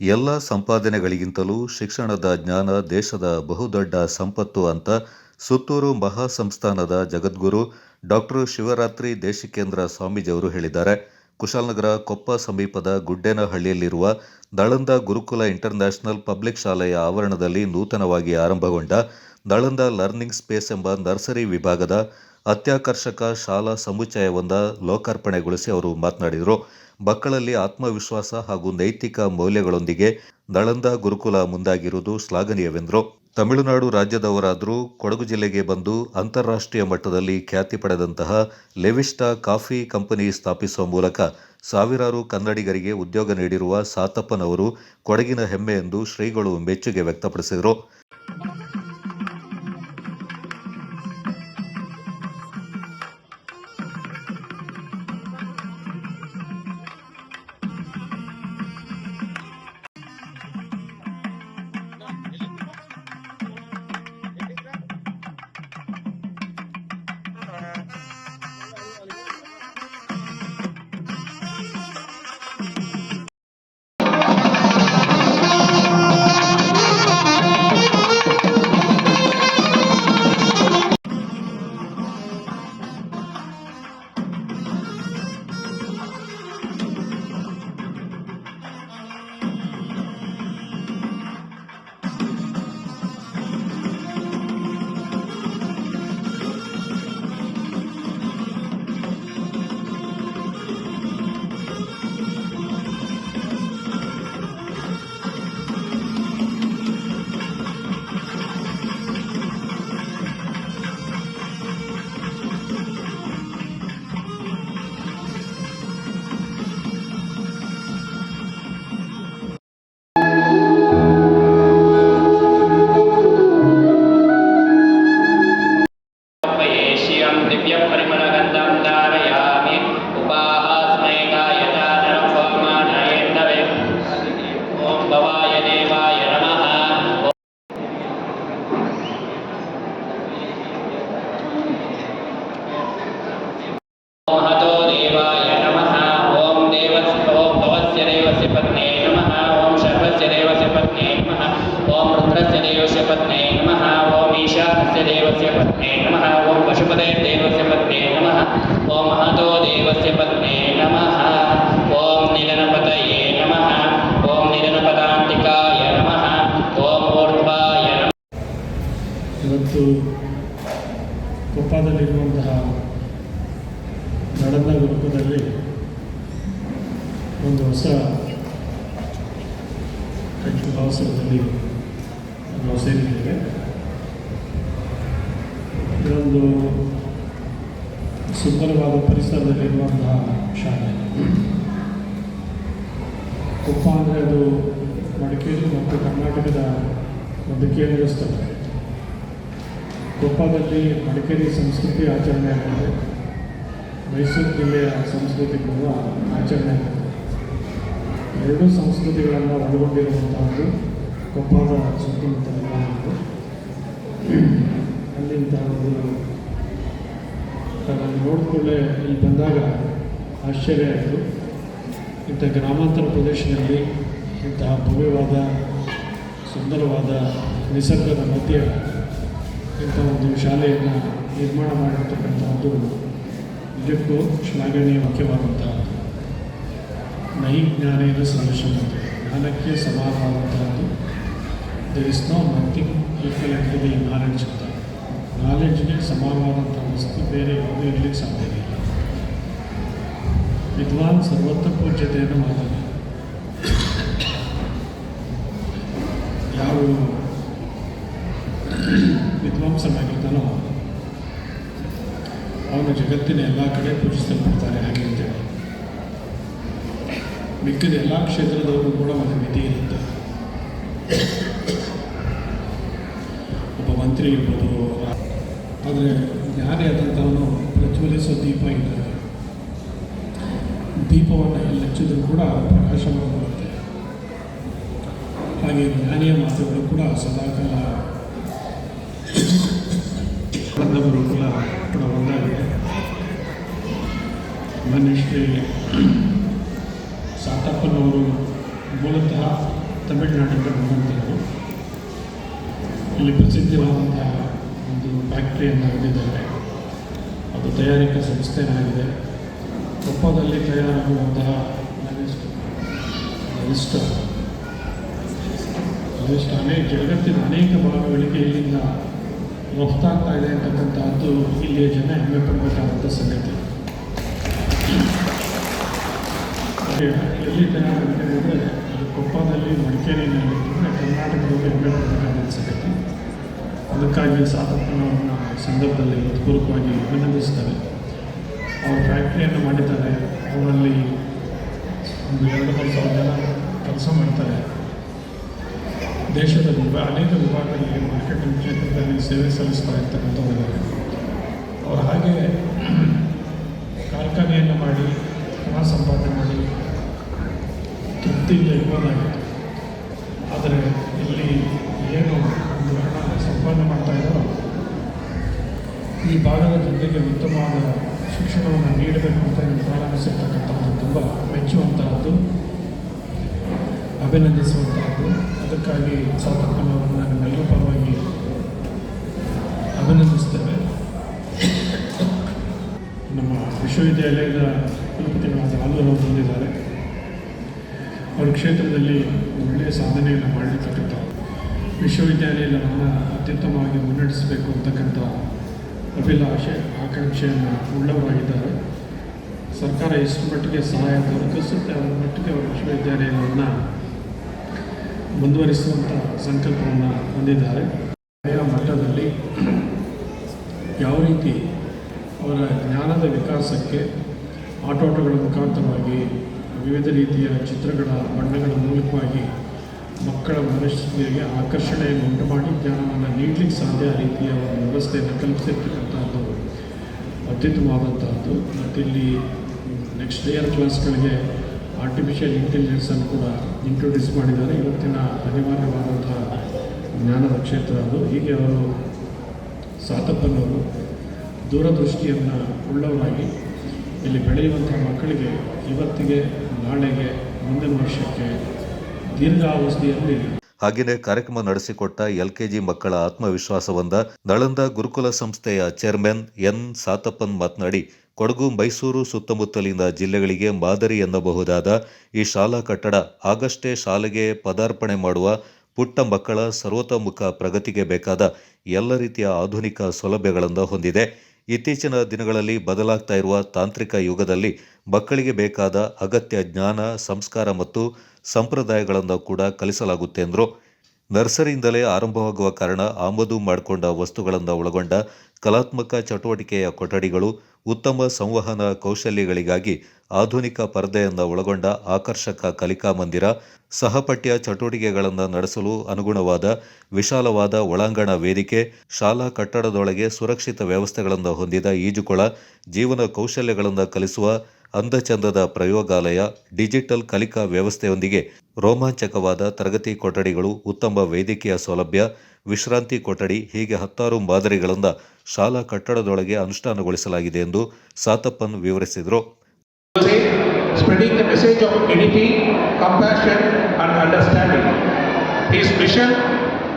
ಎಲ್ಲ ಸಂಪಾದನೆಗಳಿಗಿಂತಲೂ ಶಿಕ್ಷಣದ ಜ್ಞಾನ ದೇಶದ ಬಹುದೊಡ್ಡ ಸಂಪತ್ತು ಅಂತ ಸುತ್ತೂರು ಮಹಾಸಂಸ್ಥಾನದ ಜಗದ್ಗುರು ಡಾಕ್ಟರ್ ಶಿವರಾತ್ರಿ ದೇಶಿಕೇಂದ್ರ ಸ್ವಾಮೀಜಿಯವರು ಹೇಳಿದ್ದಾರೆ. ಕುಶಾಲನಗರ ಕೊಪ್ಪ ಸಮೀಪದ ಗುಡ್ಡೇನಹಳ್ಳಿಯಲ್ಲಿರುವ ದಳಂದ ಗುರುಕುಲ ಇಂಟರ್ನ್ಯಾಷನಲ್ ಪಬ್ಲಿಕ್ ಶಾಲೆಯ ಆವರಣದಲ್ಲಿ ನೂತನವಾಗಿ ಆರಂಭಗೊಂಡ ದಳಂದ ಲರ್ನಿಂಗ್ ಸ್ಪೇಸ್ ಎಂಬ ನರ್ಸರಿ ವಿಭಾಗದ ಅತ್ಯಾಕರ್ಷಕ ಶಾಲಾ ಸಮುಚ್ಚಯವೊಂದ ಲೋಕಾರ್ಪಣೆಗೊಳಿಸಿ ಅವರು ಮಾತನಾಡಿದರು. ಮಕ್ಕಳಲ್ಲಿ ಆತ್ಮವಿಶ್ವಾಸ ಹಾಗೂ ನೈತಿಕ ಮೌಲ್ಯಗಳೊಂದಿಗೆ ನಳಂದ ಗುರುಕುಲ ಮುಂದಾಗಿರುವುದು ಶ್ಲಾಘನೀಯವೆಂದರು. ತಮಿಳುನಾಡು ರಾಜ್ಯದವರಾದರೂ ಕೊಡಗು ಜಿಲ್ಲೆಗೆ ಬಂದು ಅಂತಾರಾಷ್ಟ್ರೀಯ ಮಟ್ಟದಲ್ಲಿ ಖ್ಯಾತಿ ಪಡೆದಂತಹ ಲೆವಿಸ್ಟಾ ಕಾಫಿ ಕಂಪನಿ ಸ್ಥಾಪಿಸುವ ಮೂಲಕ ಸಾವಿರಾರು ಕನ್ನಡಿಗರಿಗೆ ಉದ್ಯೋಗ ನೀಡಿರುವ ಸಾತಪ್ಪನವರು ಕೊಡಗಿನ ಹೆಮ್ಮೆ ಎಂದು ಶ್ರೀಗಳು ಮೆಚ್ಚುಗೆ ವ್ಯಕ್ತಪಡಿಸಿದರು. ಇವತ್ತು ಕೊಪ್ಪದಲ್ಲಿರುವಂತಹ ನಡಂದ ಗುರುಕುಲದಲ್ಲಿ ಒಂದು ಹೊಸ ಅವಸರದಲ್ಲಿ ನಾವು ಸೇರಿದ್ದೇವೆ ಇದೊಂದು ಸುಂದರವಾದ ಪರಿಸರದಲ್ಲಿರುವಂತಹ ಶಾಲೆ. ಕೊಪ್ಪ ಅಂದರೆ ಅದು ಮಡಿಕೇರಿ ಮತ್ತು ಕರ್ನಾಟಕದ ಒಂದು ಕೇಂದ್ರ ಸ್ಥಳ ಕೊಪ್ಪದಲ್ಲಿ ಮಡಿಕೇರಿ ಸಂಸ್ಕೃತಿ ಆಚರಣೆ ಆಗುತ್ತೆ ಮೈಸೂರು ಜಿಲ್ಲೆಯ ಸಂಸ್ಕೃತಿ ಕೂಡ ಆಚರಣೆ ಆಗುತ್ತೆ ಎರಡೂ ಸಂಸ್ಕೃತಿಗಳನ್ನು ಒಳಗೊಂಡಿರುವಂತಹದ್ದು ಕೊಪ್ಪದ ಸುತ್ತಮುತ್ತಲಿನ ಒಂದು ಅಲ್ಲಿಂದ ಒಂದು ಅದನ್ನು ನೋಡಿಕೊಳ್ಳೆ ಇಲ್ಲಿ ಬಂದಾಗ ಆಶ್ಚರ್ಯ ಆಯಿತು ಇಂಥ ಗ್ರಾಮಾಂತರ ಪ್ರದೇಶದಲ್ಲಿ ಇಂತಹ ಭವ್ಯವಾದ, ಸುಂದರವಾದ ನಿಸರ್ಗದ ಮಧ್ಯೆ ಇಂಥ ಒಂದು ಶಾಲೆಯನ್ನು ನಿರ್ಮಾಣ ಮಾಡಿರ್ತಕ್ಕಂಥದ್ದು ನಿಜಕ್ಕೂ ಶ್ಲಾಘನೀಯ ಮುಖ್ಯವಾದಂತಹದ್ದು ನೈ ಜ್ಞಾನೇನ ಸದೃಶವಂತೆ ಜ್ಞಾನಕ್ಕೆ ಸಮಾನವಾದಂತಹದ್ದು there is no nothing equal to the knowledge ಅಂತ ನಾಲೆಡ್ಜ್ಗೆ ಸಮಾನವಾದಂಥ ವಸ್ತು ಬೇರೆ ಯಾವುದೂ ಇರಲಿಕ್ಕೆ ಸಾಧ್ಯ ಇಲ್ಲ. ವಿದ್ವಾನ್ ಸರ್ವತ್ರ ಪೂಜ್ಯತೆಯನ್ನು ಮಾಡಿದ್ದಾನೆ ಯಾವ ವಿದ್ವಾಂಸನಾಗಿರ್ತಾನೋ ಅವನು ಜಗತ್ತಿನ ಎಲ್ಲ ಕಡೆ ಪೂಜಿಸಲ್ಪಡ್ತಾರೆ ಹಾಗೆ ಅಂತೇಳಿ ಮಿಕ್ಕಿದ ಎಲ್ಲ ಕ್ಷೇತ್ರದವರು ಕೂಡ ಒಂದು ಮಿತಿ ಇರುತ್ತೆ. ಒಬ್ಬ ಮಂತ್ರಿ ಇರ್ಬೋದು, ಆದರೆ ಜ್ಞಾನಿ ಆದಂಥವನು ಪ್ರಜ್ವಲಿಸೋ ದೀಪ ಇದ್ದಾರೆ ದೀಪವನ್ನು ಎಲ್ಲಿ ಹಚ್ಚಿದ್ರು ಕೂಡ ಪ್ರಕಾಶವನ್ನು ಬರುತ್ತೆ ಹಾಗೆ ಜ್ಞಾನಿಯ ಮಾತುಗಳು ಕೂಡ ಸದಾಕಾಲ ಬಂದ ಕೂಡ ಒಂದಾಗಿದೆ ಮನುಷ್ಯ ಸಾತಪ್ಪನವರು ಮೂಲತಃ ತಮಿಳುನಾಡಿಂದ ಬಂದಂಥವರು. ಇಲ್ಲಿ ಪ್ರಸಿದ್ಧವಾದಂತಹ ಒಂದು ಫ್ಯಾಕ್ಟ್ರಿಯನ್ನು ಹೊಂದಿದ್ದಾರೆ ಅದು ತಯಾರಿಕಾ ಸಂಸ್ಥೆಯಾಗಿದೆ. ಕೊಪ್ಪದಲ್ಲಿ ತಯಾರಾಗುವಂತಹ ಇಷ್ಟ ಲವಿಷ್ಟ ಅನೇಕ, ಜಗತ್ತಿನ ಅನೇಕ ಭಾಗಗಳಿಗೆ ಇಲ್ಲಿಂದ ರಫ್ತಾಗ್ತಾ ಇದೆ ಅಂತಕ್ಕಂಥದ್ದು ಇಲ್ಲಿಯ ಜನ ಹೆಮ್ಮೆ ಪಡಬೇಕಾದಂಥ ಸಂಗತಿ ಎಲ್ಲಿ ಅಂದರೆ ಅದು ಕೊಪ್ಪದಲ್ಲಿ ಮಡಿಕೇರಿನಲ್ಲಿ ಅಂದರೆ ಕರ್ನಾಟಕದಲ್ಲಿ ಹೆಮ್ಮೆ ಪಡಬೇಕಾದಂಥ ಸಂಗತಿ. ಅದಕ್ಕಾಗಿ ಸಾಧಕನವರನ್ನ ಸಂದರ್ಭದಲ್ಲಿ ಹೃತ್ಪೂರ್ವಕವಾಗಿ ಅಭಿನಂದಿಸ್ತಾರೆ ಅವರು ಫ್ಯಾಕ್ಟ್ರಿಯನ್ನು ಮಾಡಿದ್ದಾರೆ. ಅವರಲ್ಲಿ ಒಂದು ಎರಡು, ಮೂರು ಸಾವಿರ ಜನ ಕೆಲಸ ಮಾಡ್ತಾರೆ. ದೇಶದ ವಿಭಾಗ ಅನೇಕ ವಿಭಾಗಗಳಿಗೆ ಮಾರ್ಕೆಟಿಂಗ್ ಕ್ಷೇತ್ರದಲ್ಲಿ ಸೇವೆ ಸಲ್ಲಿಸ್ತಾ ಇರ್ತಕ್ಕಂಥವ್ರಿದ್ದಾರೆ ಅವರು ಹಾಗೆ ಕಾರ್ಖಾನೆಯನ್ನು ಮಾಡಿ, ಹಣ ಸಂಪಾದನೆ ಮಾಡಿ ತೃಪ್ತಿಯಿಂದ ಇರ್ಬೋದಾಗಿತ್ತು ಆದರೆ ಇಲ್ಲಿ ಏನು ಒಂದು ಹಣ ಸಂಪಾದನೆ ಮಾಡ್ತಾ ಇದ್ದಾರೋ, ಈ ಭಾಗದ ಜನರಿಗೆ ಉತ್ತಮವಾದ ಶಿಕ್ಷಣವನ್ನು ನೀಡಬೇಕು ಅಂತ ಪ್ರಾರಂಭಿಸಿರ್ತಕ್ಕಂಥದ್ದು ತುಂಬ ಮೆಚ್ಚುವಂತಹದ್ದು. ಅಭಿನಂದಿಸುವಂತಹದ್ದು ಅದಕ್ಕಾಗಿ ಸಾತಪ್ಪನವರನ್ನು ನಿಮ್ಮೆಲ್ಲರ ಪರವಾಗಿ ಅಭಿನಂದಿಸ್ತೇವೆ. ನಮ್ಮ ವಿಶ್ವವಿದ್ಯಾಲಯದ ಕುಲಪತಿಗಳಾದ ಆಲೂರು ಅವರು ಬಂದಿದ್ದಾರೆ. ಅವರ ಕ್ಷೇತ್ರದಲ್ಲಿ ಒಳ್ಳೆಯ ಸಾಧನೆಯನ್ನು ಮಾಡಿರ್ತಕ್ಕಂಥವ್ರು ವಿಶ್ವವಿದ್ಯಾಲಯವನ್ನು ಅತ್ಯುತ್ತಮವಾಗಿ ಮುನ್ನಡೆಸಬೇಕು ಅಂತಕ್ಕಂಥ ಅಭಿಲಾಷೆ, ಆಕಾಂಕ್ಷೆಯನ್ನು ಉಳ್ಳವರಾಗಿದ್ದಾರೆ. ಸರ್ಕಾರ ಎಷ್ಟು ಮಟ್ಟಿಗೆ ಸಹಾಯ ದೊರಕಿಸುತ್ತೆ ಅದರ ಮಟ್ಟಿಗೆ ಅವರು ವಿಶ್ವವಿದ್ಯಾಲಯವನ್ನು ಮುಂದುವರಿಸುವಂಥ ಸಂಕಲ್ಪವನ್ನು ಹೊಂದಿದ್ದಾರೆ. ಮಟ್ಟದಲ್ಲಿ ಯಾವ ರೀತಿ ಅವರ ಜ್ಞಾನದ ವಿಕಾಸಕ್ಕೆ ಆಟೋಟಗಳ ಮುಖಾಂತರವಾಗಿ ವಿವಿಧ ರೀತಿಯ ಚಿತ್ರಗಳ, ಬಣ್ಣಗಳ ಮೂಲಕವಾಗಿ ಮಕ್ಕಳ ಮನಸ್ಸಿಗೆ ಆಕರ್ಷಣೆಯನ್ನು ಉಂಟು ಮಾಡಿ ಜ್ಞಾನವನ್ನು ನೀಡಲಿಕ್ಕೆ ಸಾಧ್ಯ ರೀತಿಯ ಒಂದು ವ್ಯವಸ್ಥೆಯನ್ನು ಕಲ್ಪಿಸಿರ್ತಕ್ಕಂಥದ್ದು ಅತ್ಯುತ್ತಮವಾದಂಥದ್ದು ಮತ್ತು ಇಲ್ಲಿ ನೆಕ್ಸ್ಟ್ ಇಯರ್ ಕ್ಲಾಸ್ಗಳಿಗೆ ಆರ್ಟಿಫಿಷಿಯಲ್ ಇಂಟೆಲಿಜೆನ್ಸನ್ನು ಕೂಡ ಇಂಟ್ರೊಡ್ಯೂಸ್ ಮಾಡಿದ್ದಾರೆ. ಇವತ್ತಿನ ಅನಿವಾರ್ಯವಾದಂತಹ ಜ್ಞಾನದ ಕ್ಷೇತ್ರ ಅದು. ಹೀಗೆ ಅವರು ಸಾತಪ್ಪನವರು ದೂರದೃಷ್ಟಿಯನ್ನು ಉಳ್ಳವರಾಗಿ ಇಲ್ಲಿ ಬೆಳೆಯುವಂಥ ಮಕ್ಕಳಿಗೆ ಇವತ್ತಿಗೆ, ನಾಳೆಗೆ, ಮುಂದಿನ ವರ್ಷಕ್ಕೆ ದೀರ್ಘಾವಧಿಯಲ್ಲಿ ಹಾಗೆಯೇ ಕಾರ್ಯಕ್ರಮ ನಡೆಸಿಕೊಟ್ಟ ಎಲ್ಕೆಜಿ ಮಕ್ಕಳ ಆತ್ಮವಿಶ್ವಾಸವೊಂದ ನಳಂದ ಗುರುಕುಲ ಸಂಸ್ಥೆಯ ಚೇರ್ಮನ್ ಎನ್ ಸಾತಪ್ಪನ್ ಮಾತನಾಡಿ ಕೊಡಗು, ಮೈಸೂರು ಸುತ್ತಮುತ್ತಲಿನ ಜಿಲ್ಲೆಗಳಿಗೆ ಮಾದರಿ ಎನ್ನಬಹುದಾದ ಈ ಶಾಲಾ ಕಟ್ಟಡ ಆಗಷ್ಟೇ ಶಾಲೆಗೆ ಪದಾರ್ಪಣೆ ಮಾಡುವ ಪುಟ್ಟ ಮಕ್ಕಳ ಸರ್ವತೋಮುಖ ಪ್ರಗತಿಗೆ ಬೇಕಾದ ಎಲ್ಲ ರೀತಿಯ ಆಧುನಿಕ ಸೌಲಭ್ಯಗಳನ್ನು ಹೊಂದಿದೆ. ಇತ್ತೀಚಿನ ದಿನಗಳಲ್ಲಿ ಬದಲಾಗ್ತಾ ಇರುವ ತಾಂತ್ರಿಕ ಯುಗದಲ್ಲಿ ಮಕ್ಕಳಿಗೆ ಬೇಕಾದ ಅಗತ್ಯ ಜ್ಞಾನ, ಸಂಸ್ಕಾರ ಮತ್ತು ಸಂಪ್ರದಾಯಗಳನ್ನು ಕೂಡ ಕಲಿಸಲಾಗುತ್ತೆ ಎಂದರು. ನರ್ಸರಿಯಿಂದಲೇ ಆರಂಭವಾಗುವ ಕಾರಣ ಆಮದು ಮಾಡಿಕೊಂಡ ವಸ್ತುಗಳನ್ನು ಒಳಗೊಂಡ ಕಲಾತ್ಮಕ ಚಟುವಟಿಕೆಯ ಕೊಠಡಿಗಳು ಉತ್ತಮ ಸಂವಹನ ಕೌಶಲ್ಯಗಳಿಗಾಗಿ ಆಧುನಿಕ ಪರದೆಯನ್ನು ಒಳಗೊಂಡ ಆಕರ್ಷಕ ಕಲಿಕಾ ಮಂದಿರ, ಸಹಪಠ್ಯ ಚಟುವಟಿಕೆಗಳನ್ನು ನಡೆಸಲು ಅನುಗುಣವಾದ ವಿಶಾಲವಾದ ಒಳಾಂಗಣ ವೇದಿಕೆ, ಶಾಲಾ ಕಟ್ಟಡದೊಳಗೆ ಸುರಕ್ಷಿತ ವ್ಯವಸ್ಥೆಗಳನ್ನು ಹೊಂದಿದ ಈಜುಕೊಳ, ಜೀವನ ಕೌಶಲ್ಯಗಳನ್ನು ಕಲಿಸುವ ಅಂದಚಂದದ ಪ್ರಯೋಗಾಲಯ, ಡಿಜಿಟಲ್ ಕಲಿಕಾ ವ್ಯವಸ್ಥೆಯೊಂದಿಗೆ ರೋಮಾಂಚಕವಾದ ತರಗತಿ ಕೊಠಡಿಗಳು, ಉತ್ತಮ ವೈದ್ಯಕೀಯ ಸೌಲಭ್ಯ ವಿಶ್ರಾಂತಿ ಕೊಠಡಿ ಹೀಗೆ ಹತ್ತಾರು ಮಾದರಿಗಳಿಂದ ಶಾಲಾ ಕಟ್ಟಡದೊಳಗೆ ಅನುಷ್ಠಾನಗೊಳಿಸಲಾಗಿದೆ ಎಂದು ಸಾತಪ್ಪನ್ ವಿವರಿಸಿದರು spreading the message of unity, compassion, and understanding. His mission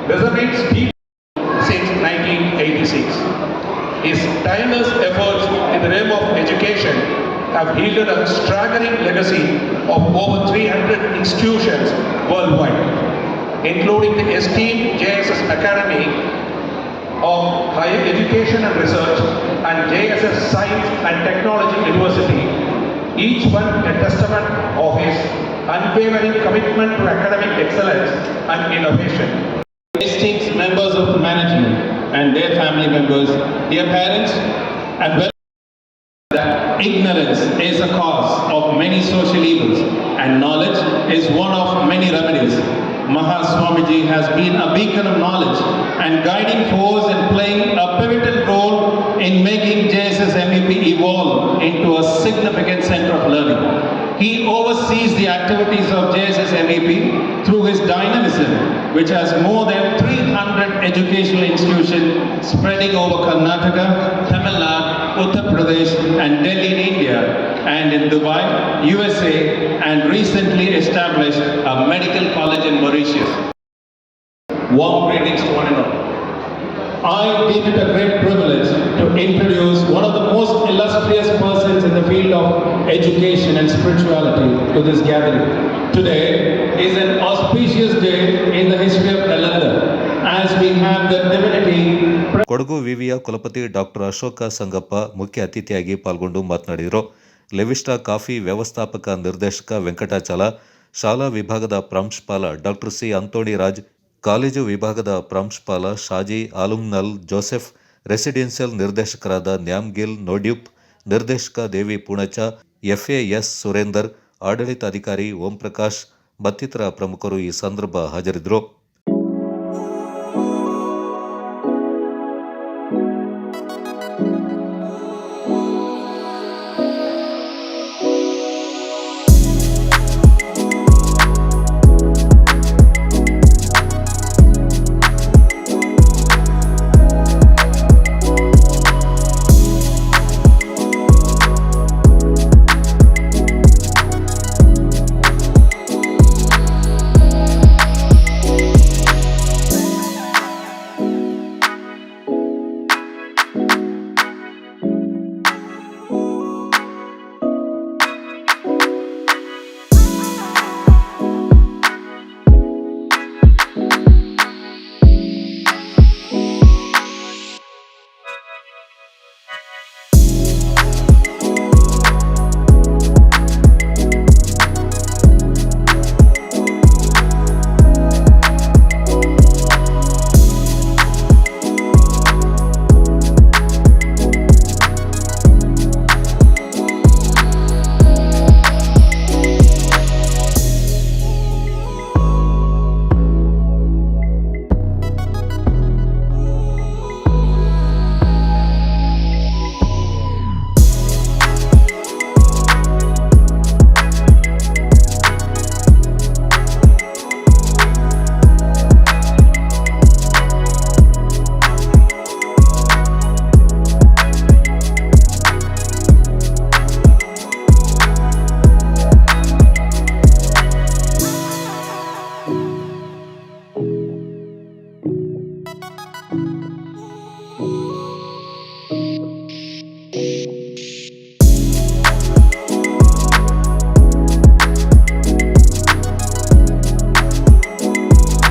resonates deep since 1986. His tireless efforts in the realm of education have yielded a staggering legacy of over 300 institutions worldwide, including the esteemed JSS Academy of Higher Education and Research and JSS Science and Technology University, each one a testament of his unwavering commitment to academic excellence and innovation. distinct members of management and their family members, dear parents, and well that ignorance is a cause of many social evils and knowledge is one of many remedies. Mahaswamiji has been a beacon of knowledge and guiding force in playing a pivotal role in making JSS MEP evolve into a significant center of learning. He oversees the activities of JSS MEP through his dynamism, which has more than 300 educational institutions spreading over Karnataka, Tamil Nadu, Uttar Pradesh and Delhi in India and in Dubai, USA and recently established Mauritius. Warm greetings to one and all. I deem it a great privilege to introduce one of the most illustrious persons in the field of education and spirituality to this gathering. Today is an auspicious day in the history of Nalanda as we have the divinity Kodagu ವಿವಿಯ ಕುಲಪತಿ doctor Ashoka Sangappa ಮುಖ್ಯ ಅತಿಥಿಯಾಗಿ ಪಾಲ್ಗೊಂಡು ಮಾತನಾಡಿದರು Levista coffee ವ್ಯವಸ್ಥಾಪಕ ನಿರ್ದೇಶಕ ವೆಂಕಟಾಚಲ ಶಾಲಾ ವಿಭಾಗದ ಪ್ರಾಂಶುಪಾಲ doctor C Anthony Raj, college ವಿಭಾಗದ ಪ್ರಾಂಶುಪಾಲ ಶಾಜಿ ಆಲುಮ್ನಲ್ ಜೋಸೆಫ್, ರೆಸಿಡೆನ್ಷಿಯಲ್ ನಿರ್ದೇಶಕರಾದ ನ್ಯಾಮ್ಗಿಲ್ ನೋಡ್ಯೂಪ್, ನಿರ್ದೇಶಕ ದೇವಿ ಪುಣಚ ಎಫ್ಎಎಸ್ ಸುರೇಂದರ್, ಆಡಳಿತಾಧಿಕಾರಿ ಓಂ ಪ್ರಕಾಶ್ ಮತ್ತಿತರ ಪ್ರಮುಖರು ಈ ಸಂದರ್ಭ ಹಾಜರಿದ್ದರು.